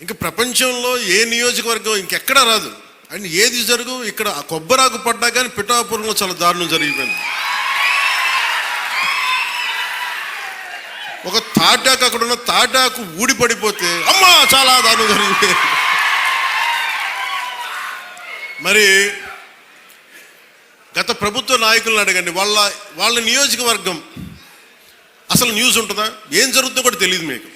ఇంకా ప్రపంచంలో ఏ నియోజకవర్గం ఇంకెక్కడా రాదు. అండ్ ఏది జరుగు ఇక్కడ కొబ్బరాకు పడ్డా కానీ పిఠాపురంలో చాలా దారుణం జరిగిపోయింది. ఒక తాటాకు అక్కడ ఉన్న తాటాకు ఊడిపడిపోతే అమ్మా చాలా దారుణం జరిగిపోయింది. మరి గత ప్రభుత్వ నాయకులను అడగండి వాళ్ళ వాళ్ళ నియోజకవర్గం అసలు న్యూస్ ఉంటుందా? ఏం జరుగుతుందో కూడా తెలియదు మీకు.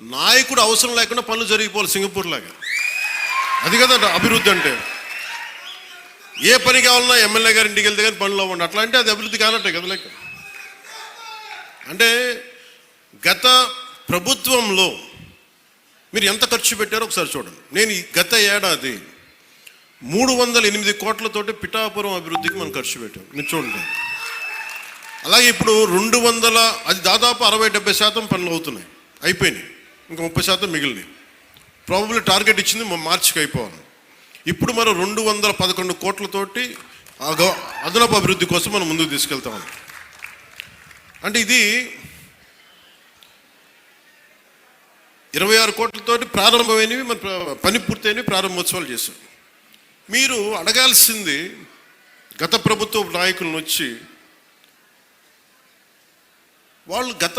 నాయకుడు అవసరం లేకుండా పనులు జరిగిపోవాలి సింగపూర్ లాగా. అది కదా అభివృద్ధి అంటే. ఏ పని కావాలన్నా ఎమ్మెల్యే గారి ఇంటికి వెళ్తే కానీ పనులు అవ్వండి అట్లా అంటే అది అభివృద్ధి కానట్టే కదా లెక్క. అంటే గత ప్రభుత్వంలో మీరు ఎంత ఖర్చు పెట్టారో ఒకసారి చూడండి. నేను ఈ గత ఏడాది మూడు వందల ఎనిమిది కోట్లతోటి పిఠాపురం అభివృద్ధికి మనం ఖర్చు పెట్టాం. మీరు చూడండి. అలాగే ఇప్పుడు రెండు వందల అది దాదాపు అరవై డెబ్బై శాతం పనులు అవుతున్నాయి. అయిపోయినాయి. ఇంకా ముప్పై శాతం మిగిలింది ప్రాబబ్లీ టార్గెట్ ఇచ్చింది మార్చికి అయిపోవాలి. ఇప్పుడు మరో రెండు వందల పదకొండు కోట్లతోటి అదనపు అభివృద్ధి కోసం మనం ముందుకు తీసుకెళ్తాం అంటే ఇది ఇరవై ఆరు కోట్లతోటి ప్రారంభమైనవి మన పని పూర్తయినవి ప్రారంభోత్సవాలు చేశాం మీరు అడగాల్సింది గత ప్రభుత్వ నాయకులను వచ్చి వాళ్ళు గత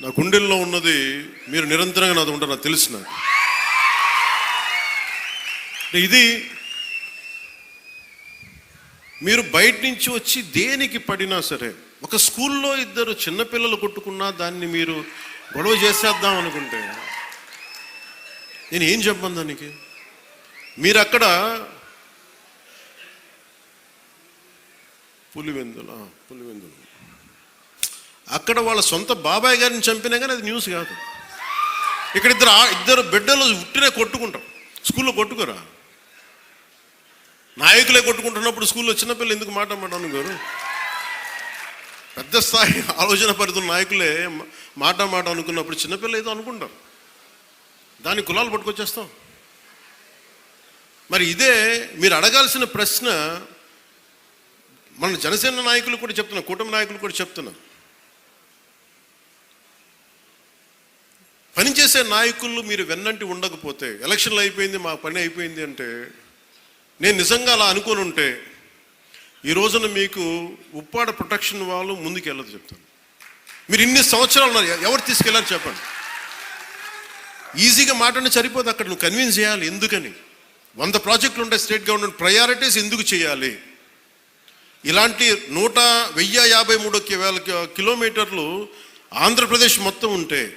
నా గుండెల్లో ఉన్నది మీరు నిరంతరంగా నాది ఉంటారు నాకు తెలిసిన. ఇది మీరు బయట నుంచి వచ్చి దేనికి పడినా సరే ఒక స్కూల్లో ఇద్దరు చిన్నపిల్లలు కొట్టుకున్నా దాన్ని మీరు గొడవ చేసేద్దాం అనుకుంటే నేను ఏం చెప్పను దానికి? మీరు అక్కడ పులివెందుల పులివెందులు. అక్కడ వాళ్ళ సొంత బాబాయ్ గారిని చంపినా కానీ అది న్యూస్ కాదు. ఇక్కడ ఇద్దరు ఆ- ఇద్దరు బిడ్డలు ఉట్టినే కొట్టుకుంటాం స్కూల్లో కొట్టుకోరా? నాయకులే కొట్టుకుంటున్నప్పుడు స్కూల్లో చిన్నపిల్ల ఎందుకు మాట మాట గారు? పెద్ద స్థాయి ఆలోచన పరిధుల నాయకులే మాట మాట అనుకున్నప్పుడు చిన్నపిల్ల ఏదో అనుకుంటారు. దాని కులాలు పట్టుకొచ్చేస్తాం. మరి ఇదే మీరు అడగాల్సిన ప్రశ్న మన జనసేన నాయకులు కూడా చెప్తున్నా కూటమి నాయకులు కూడా చెప్తున్నారు. పనిచేసే నాయకులు మీరు వెన్నంటి ఉండకపోతే ఎలక్షన్లు అయిపోయింది మా పని అయిపోయింది అంటే నేను నిజంగా అలా అనుకుని ఉంటే ఈ రోజున మీకు ఉప్పాడ ప్రొటెక్షన్ వాళ్ళు ముందుకెళ్ళదు చెప్తాను. మీరు ఇన్ని సంవత్సరాలు ఉన్నారు ఎవరు తీసుకెళ్ళారు చెప్పండి. ఈజీగా మాట్లాడి సరిపోదు అక్కడ నువ్వు కన్విన్స్ చేయాలి ఎందుకని? వంద ప్రాజెక్టులు ఉంటాయి స్టేట్ గవర్నమెంట్ ప్రయారిటీస్ ఎందుకు చేయాలి? ఇలాంటి నూట వెయ్యి యాభై మూడు వేల కిలోమీటర్లు ఆంధ్రప్రదేశ్ మొత్తం ఉంటే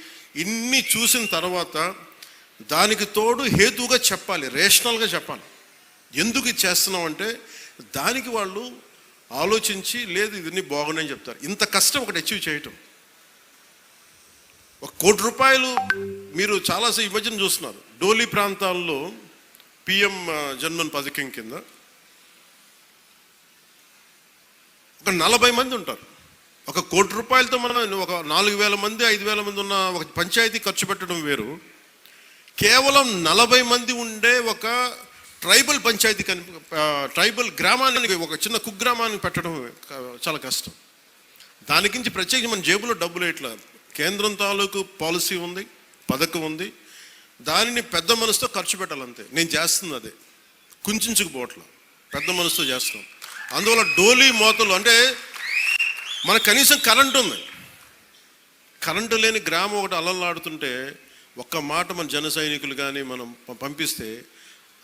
ఇన్ని చూసిన తర్వాత దానికి తోడు హేతువుగా చెప్పాలి రేషనల్గా చెప్పాలి. ఎందుకు ఇది చేస్తున్నాం అంటే దానికి వాళ్ళు ఆలోచించి లేదు ఇవన్నీ బాగున్నాయని చెప్తారు. ఇంత కష్టం ఒకటి అచీవ్ చేయటం. ఒక కోటి రూపాయలు మీరు చాలా ఈ చూస్తున్నారు. డోలీ ప్రాంతాల్లో పిఎం జన్మన్ పథకం కింద ఒక నలభై మంది ఉంటారు. ఒక కోటి రూపాయలతో మనం ఒక నాలుగు వేల మంది ఐదు వేల మంది ఉన్న ఒక పంచాయతీ ఖర్చు పెట్టడం వేరు. కేవలం నలభై మంది ఉండే ఒక ట్రైబల్ పంచాయతీ కని ట్రైబల్ గ్రామానికి ఒక చిన్న కుగ్రామానికి పెట్టడం చాలా కష్టం. దానికించి ప్రత్యేకించి మన జేబులో డబ్బులు ఇట్లా కేంద్రం తాలూకు పాలసీ ఉంది పథకం ఉంది. దానిని పెద్ద మనసుతో ఖర్చు పెట్టాలంతే. నేను చేస్తుంది అదే. కుంచుకుపోవట్లా పెద్ద మనసుతో చేస్తున్నాం అందువల్ల డోలీ మోతలు అంటే మనకు కనీసం కరెంట్ ఉంది. కరెంటు లేని గ్రామం ఒకటి అలలాడుతుంటే ఒక్క మాట మన జన సైనికులు కానీ మనం పంపిస్తే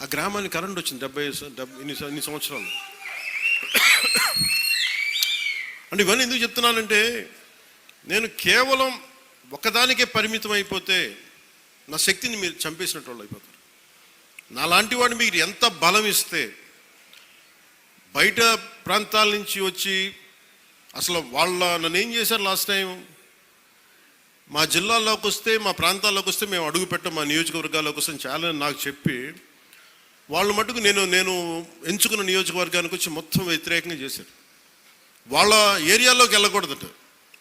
ఆ గ్రామానికి కరెంట్ వచ్చింది డెబ్బై డెబ్బై ఇన్ని ఇన్ని సంవత్సరాలు. అంటే ఇవన్నీ ఎందుకు చెప్తున్నానంటే నేను కేవలం ఒకదానికే పరిమితం అయిపోతే నా శక్తిని మీరు చంపేసినట్టు వాళ్ళు అయిపోతారు. నాలాంటి వాడిని మీరు ఎంత బలం ఇస్తే బయట ప్రాంతాల నుంచి వచ్చి అసలు వాళ్ళ నన్ను ఏం చేశారు లాస్ట్ టైం మా జిల్లాలోకి వస్తే మా ప్రాంతాల్లోకి వస్తే మేము అడుగు పెట్టాం మా నియోజకవర్గాల్లోకి వస్తే చాలా నాకు చెప్పి వాళ్ళు మటుకు నేను నేను ఎంచుకున్న నియోజకవర్గానికి వచ్చి మొత్తం వ్యతిరేకంగా చేశారు. వాళ్ళ ఏరియాలోకి వెళ్ళకూడదట.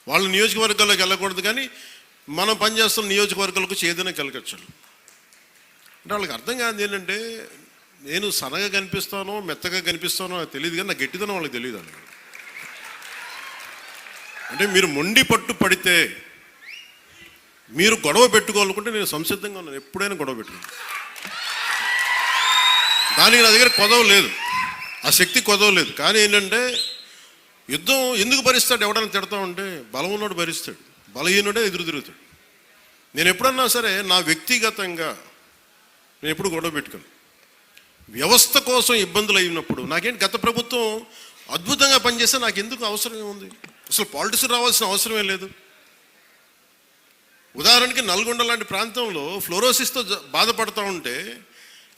వాళ్ళ నియోజకవర్గాల్లోకి వెళ్ళకూడదు కానీ మనం పనిచేస్తున్న నియోజకవర్గాలకు వచ్చి ఏదైనా కలగచ్చు. అంటే వాళ్ళకి అర్థం కాదు ఏంటంటే నేను సన్నగా కనిపిస్తానో మెత్తగా కనిపిస్తానో తెలియదు కానీ నా గట్టిదనం వాళ్ళకి తెలియదు అండి అంటే మీరు మొండి పట్టు పడితే మీరు గొడవ పెట్టుకోవాలనుకుంటే నేను సంసిద్ధంగా ఉన్నాను. ఎప్పుడైనా గొడవ పెట్టుకున్నాను దానికి నా దగ్గర కొదవ లేదు. ఆ శక్తి కొదవ లేదు. కానీ ఏంటంటే యుద్ధం ఎందుకు భరిస్తాడు? ఎవడన్నా తిడతా ఉంటే బలం ఉన్నోడు భరిస్తాడు. బలహీనుడే ఎదురు తిరుగుతాడు. నేను ఎప్పుడన్నా సరే నా వ్యక్తిగతంగా నేను ఎప్పుడు గొడవ పెట్టుకోను. వ్యవస్థ కోసం ఇబ్బందులు అయినప్పుడు నాకేంటి? గత ప్రభుత్వం అద్భుతంగా పనిచేస్తే నాకు ఎందుకు అవసరం ఏముంది? అసలు పాలిటిక్స్ రావాల్సిన అవసరమే లేదు. ఉదాహరణకి నల్గొండ లాంటి ప్రాంతంలో ఫ్లోరోసిస్తో బాధపడుతూ ఉంటే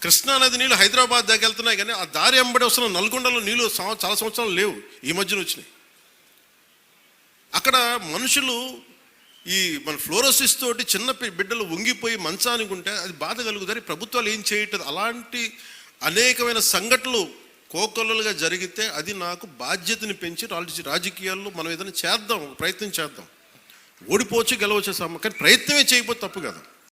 కృష్ణానది నీళ్ళు హైదరాబాద్ దాకా వెళ్తున్నాయి కానీ ఆ దారి ఎంబడి వస్తున్న నల్గొండలో నీళ్ళు చాలా సంవత్సరాలు లేవు. ఈ మధ్యన వచ్చినాయి. అక్కడ మనుషులు ఈ మన ఫ్లోరోసిస్ తోటి చిన్న బిడ్డలు వంగిపోయి మంచానికి ఉంటే అది బాధ కలుగుతారు ప్రభుత్వాలు ఏం చేయటం అలాంటి అనేకమైన సంఘటనలు కోకొల్లలుగా జరిగితే అది నాకు బాధ్యతని పెంచి రాజ- రాజకీయాల్లో మనం ఏదైనా చేద్దాం ప్రయత్నం చేద్దాం. ఓడిపోవచ్చు గెలవచ్చు కానీ ప్రయత్నమే చేయకపోతే తప్పు కదా.